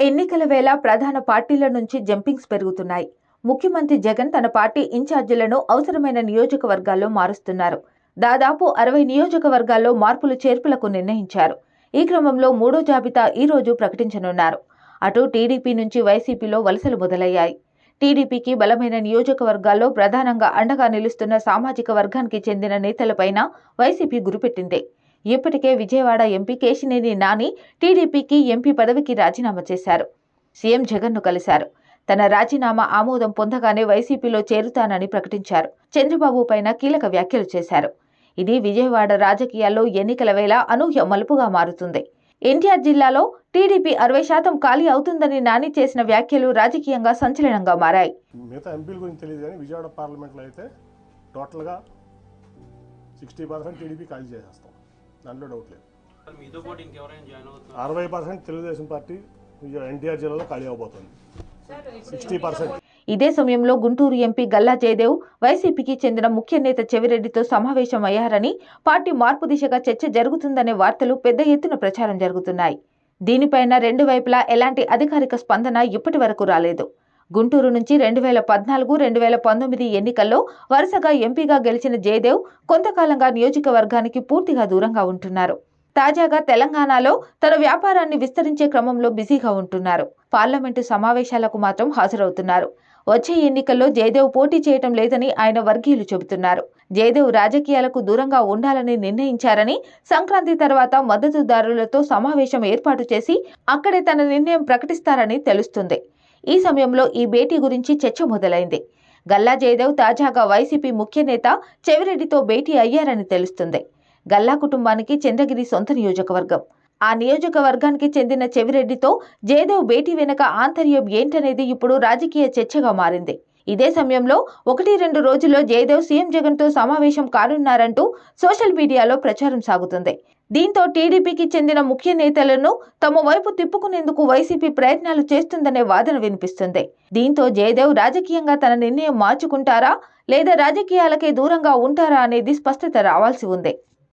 ఎన్నికల వేళ ప్రధాన పార్టీల నుంచి జంపింగ్స్ పెరుగుతున్నాయి. ముఖ్యమంత్రి జగన్ తన పార్టీ ఇన్ఛార్జీలను అవసరమైన నియోజకవర్గాల్లో మారుస్తున్నారు. దాదాపు అరవై నియోజకవర్గాల్లో మార్పులు చేర్పులకు నిర్ణయించారు. ఈ క్రమంలో మూడో జాబితా ఈ రోజు ప్రకటించనున్నారు. అటు టీడీపీ నుంచి వైసీపీలో వలసలు మొదలయ్యాయి. టీడీపీకి బలమైన నియోజకవర్గాల్లో ప్రధానంగా అండగా నిలుస్తున్న సామాజిక వర్గానికి చెందిన నేతలపైన వైసీపీ గురిపెట్టింది. ఇప్పటికే విజయవాడ ఎంపీ కేశినేని నాని టీడీపీకి ఎంపీ పదవికి రాజీనామా చేశారు. సీఎం జగన్ను కలిశారు. తన రాజీనామా ఆమోదం పొందగానే వైసీపీలో చేరుతానని ప్రకటించారు. చంద్రబాబు పైన కీలక వ్యాఖ్యలు చేశారు. ఇది విజయవాడ రాజకీయాల్లో ఎన్నికల వేళ అనూహ్య మలుపుగా మారుతుంది. ఎన్టీఆర్ జిల్లాలో టీడీపీ అరవై శాతం ఖాళీ అవుతుందని నాని చేసిన వ్యాఖ్యలు రాజకీయంగా సంచలనంగా మారాయి. మిగతా ఎంపీల గురించి తెలియదు కానీ విజయవాడ పార్లమెంట్లో అయితే టోటల్గా సిక్స్టీ పర్సెంట్ టీడీపీ ఖాళీ చేసేస్తాం. దాంట్లో డౌట్ లేదు. అరవై పర్సెంట్ తెలుగుదేశం పార్టీ ఎన్టీఆర్ జిల్లాలో ఖాళీ అవబోతుంది. Sixty percent. ఇదే సమయంలో గుంటూరు ఎంపీ గల్లా జయదేవ్ వైసీపీకి చెందిన ముఖ్య నేత చెవిరెడ్డితో సమావేశమయ్యారని పార్టీ మార్పు దిశగా చర్చ జరుగుతుందనే వార్తలు పెద్ద ఎత్తున ప్రచారం జరుగుతున్నాయి. దీనిపైన రెండు వైపులా ఎలాంటి అధికారిక స్పందన ఇప్పటి వరకు రాలేదు. గుంటూరు నుంచి రెండు వేల పద్నాలుగు రెండు వేల పంతొమ్మిది ఎన్నికల్లో వరుసగా ఎంపీగా గెలిచిన జయదేవ్ కొంతకాలంగా నియోజకవర్గానికి పూర్తిగా దూరంగా ఉంటున్నారు. తాజాగా తెలంగాణలో తన వ్యాపారాన్ని విస్తరించే క్రమంలో బిజీగా ఉంటున్నారు. పార్లమెంటు సమావేశాలకు మాత్రం హాజరవుతున్నారు. వచ్చే ఎన్నికల్లో జయదేవ్ పోటీ చేయటం లేదని ఆయన వర్గీయులు చెబుతున్నారు. జయదేవ్ రాజకీయాలకు దూరంగా ఉండాలని నిర్ణయించారని సంక్రాంతి తర్వాత మద్దతుదారులతో సమావేశం ఏర్పాటు చేసి అక్కడే తన నిర్ణయం ప్రకటిస్తారని తెలుస్తుంది. ఈ సమయంలో ఈ భేటీ గురించి చర్చ మొదలైంది. గల్లా జయదేవ్ తాజాగా వైసీపీ ముఖ్య నేత చెవిరెడ్డితో భేటీ అయ్యారని తెలుస్తుంది. గల్లా కుటుంబానికి చంద్రగిరి సొంత నియోజకవర్గం. ఆ నియోజకవర్గానికి చెందిన చెవిరెడ్డితో జయదేవ్ భేటీ వెనుక ఆంతర్యం ఏంటనేది ఇప్పుడు రాజకీయ చర్చగా మారింది. ఇదే సమయంలో ఒకటి రెండు రోజుల్లో జయదేవ్ సీఎం జగన్తో సమావేశం కానున్నారంటూ సోషల్ మీడియాలో ప్రచారం సాగుతుంది. దీంతో టీడీపీకి చెందిన ముఖ్య నేతలను తమ వైపు తిప్పుకునేందుకు వైసీపీ ప్రయత్నాలు చేస్తుందనే వాదన వినిపిస్తుంది. దీంతో జయదేవ్ రాజకీయంగా తన నిర్ణయం మార్చుకుంటారా లేదా రాజకీయాలకే దూరంగా ఉంటారా అనేది స్పష్టత రావాల్సి ఉంది.